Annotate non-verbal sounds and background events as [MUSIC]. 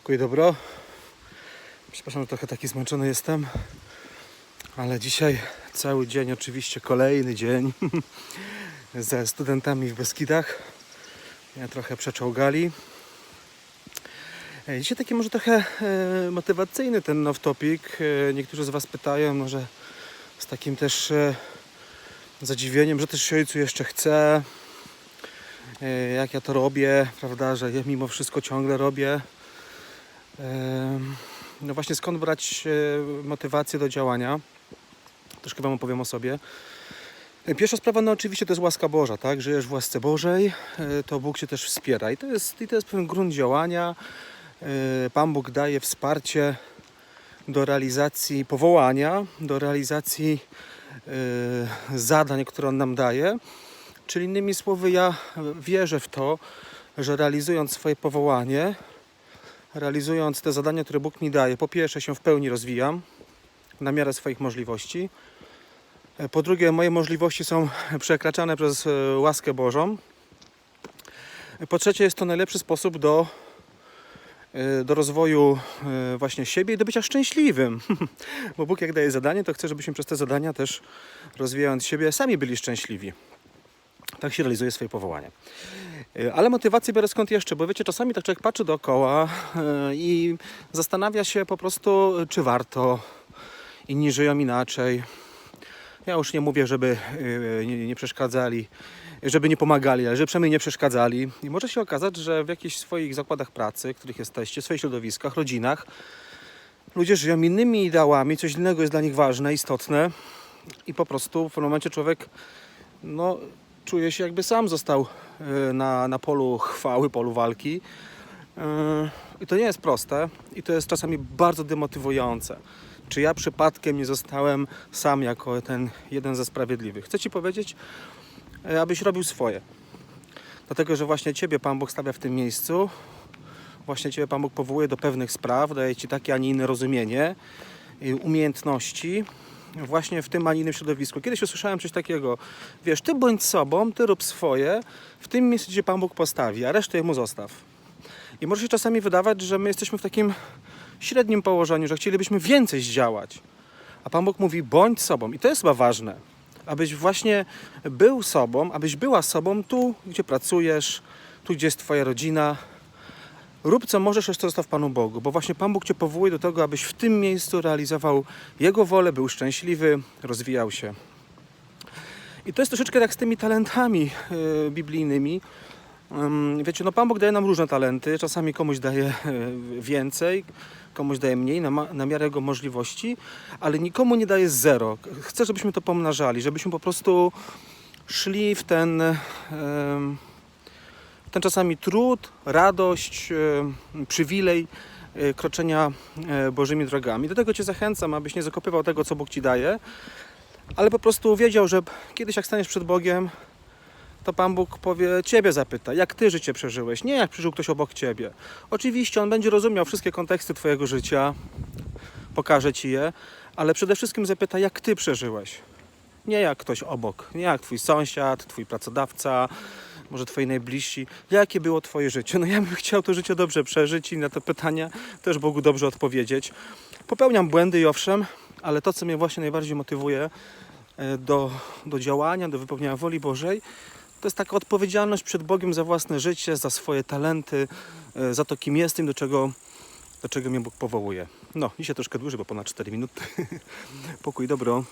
Pokój dobro. Przepraszam, że trochę taki zmęczony jestem, ale dzisiaj cały dzień, oczywiście kolejny dzień [LAUGHS] ze studentami w Beskidach. Mnie trochę przeczołgali. E, Dzisiaj taki może trochę e, motywacyjny ten off topic. E, Niektórzy z Was pytają, może z takim też zadziwieniem, że też się ojcu jeszcze chce. Jak ja to robię, prawda, że ja mimo wszystko ciągle robię. No właśnie skąd brać e, motywację do działania? Troszkę Wam opowiem o sobie. E, Pierwsza sprawa, no oczywiście to jest łaska Boża, tak? Żyjesz w łasce Bożej, e, to Bóg Cię też wspiera i to jest, i to jest pewien grunt działania. Pan Bóg daje wsparcie do realizacji powołania, do realizacji zadań, które On nam daje. Czyli innymi słowy, ja wierzę w to, że realizując swoje powołanie, realizując te zadania, które Bóg mi daje, po pierwsze się w pełni rozwijam na miarę swoich możliwości. Po drugie, moje możliwości są przekraczane przez e, łaskę Bożą. Po trzecie, jest to najlepszy sposób do, e, do rozwoju e, właśnie siebie i do bycia szczęśliwym. [LAUGHS] Bo Bóg jak daje zadanie, to chce, żebyśmy przez te zadania też rozwijając siebie sami byli szczęśliwi. Tak się realizuje swoje powołanie. E, Ale motywację biorę skąd jeszcze, bo wiecie, czasami tak człowiek patrzy dookoła e, i zastanawia się po prostu, czy warto, inni żyją inaczej. Ja już nie mówię, żeby e, nie, przeszkadzali, żeby nie pomagali, ale żeby przynajmniej nie przeszkadzali. I może się okazać, że w jakichś swoich zakładach pracy, w których jesteście, w swoich środowiskach, rodzinach, ludzie żyją innymi ideałami, coś innego jest dla nich ważne, istotne i po prostu w pewnym momencie człowiek no, czuje się jakby sam został e, na, na polu chwały, polu walki. E, I to nie jest proste i to jest czasami bardzo demotywujące. Czy ja przypadkiem nie zostałem sam jako ten jeden ze sprawiedliwych? Chcę Ci powiedzieć, e, abyś robił swoje. Dlatego, że właśnie Ciebie Pan Bóg stawia w tym miejscu. Właśnie Ciebie Pan Bóg powołuje do pewnych spraw, daje Ci takie, a nie inne rozumienie, umiejętności, właśnie w tym, a innym środowisku. Kiedyś usłyszałem coś takiego, wiesz, ty bądź sobą, ty rób swoje, w tym miejscu, gdzie Pan Bóg postawi, a resztę Jemu zostaw. I może się czasami wydawać, że my jesteśmy w takim średnim położeniu, że chcielibyśmy więcej zdziałać. A Pan Bóg mówi, bądź sobą. I to jest chyba ważne, abyś właśnie był sobą, abyś była sobą tu, gdzie pracujesz, tu, gdzie jest Twoja rodzina. Rób co możesz, resztę zostaw Panu Bogu, bo właśnie Pan Bóg Cię powołuje do tego, abyś w tym miejscu realizował Jego wolę, był szczęśliwy, rozwijał się. I to jest troszeczkę tak z tymi talentami e, biblijnymi. Ym, Wiecie, no Pan Bóg daje nam różne talenty. Czasami komuś daje e, więcej, komuś daje mniej, na, na miarę jego możliwości, ale nikomu nie daje zero. Chcę, żebyśmy to pomnażali, żebyśmy po prostu szli w ten, w ten czasami trud, radość, przywilej e, kroczenia e, Bożymi drogami. Do tego Cię zachęcam, abyś nie zakopywał tego, co Bóg Ci daje, ale po prostu wiedział, że kiedyś jak staniesz przed Bogiem, to Pan Bóg powie, Ciebie zapyta, jak Ty życie przeżyłeś, nie jak przeżył ktoś obok Ciebie. Oczywiście On będzie rozumiał wszystkie konteksty Twojego życia, pokaże Ci je, ale przede wszystkim zapyta, jak Ty przeżyłeś. Nie jak ktoś obok, nie jak Twój sąsiad, Twój pracodawca, może Twoi najbliżsi. Jakie było Twoje życie? No ja bym [LAUGHS] chciał to życie dobrze przeżyć i na te pytania też Bogu dobrze odpowiedzieć. Popełniam błędy i owszem, ale to, co mnie właśnie najbardziej motywuje e, do, do działania, do wypełniania woli Bożej, to jest taka odpowiedzialność przed Bogiem za własne życie, za swoje talenty, e, za to, kim jestem, do czego, do czego mnie Bóg powołuje. No, dzisiaj troszkę dłużej, bo ponad 4 minuty. [LAUGHS] Pokój, dobro.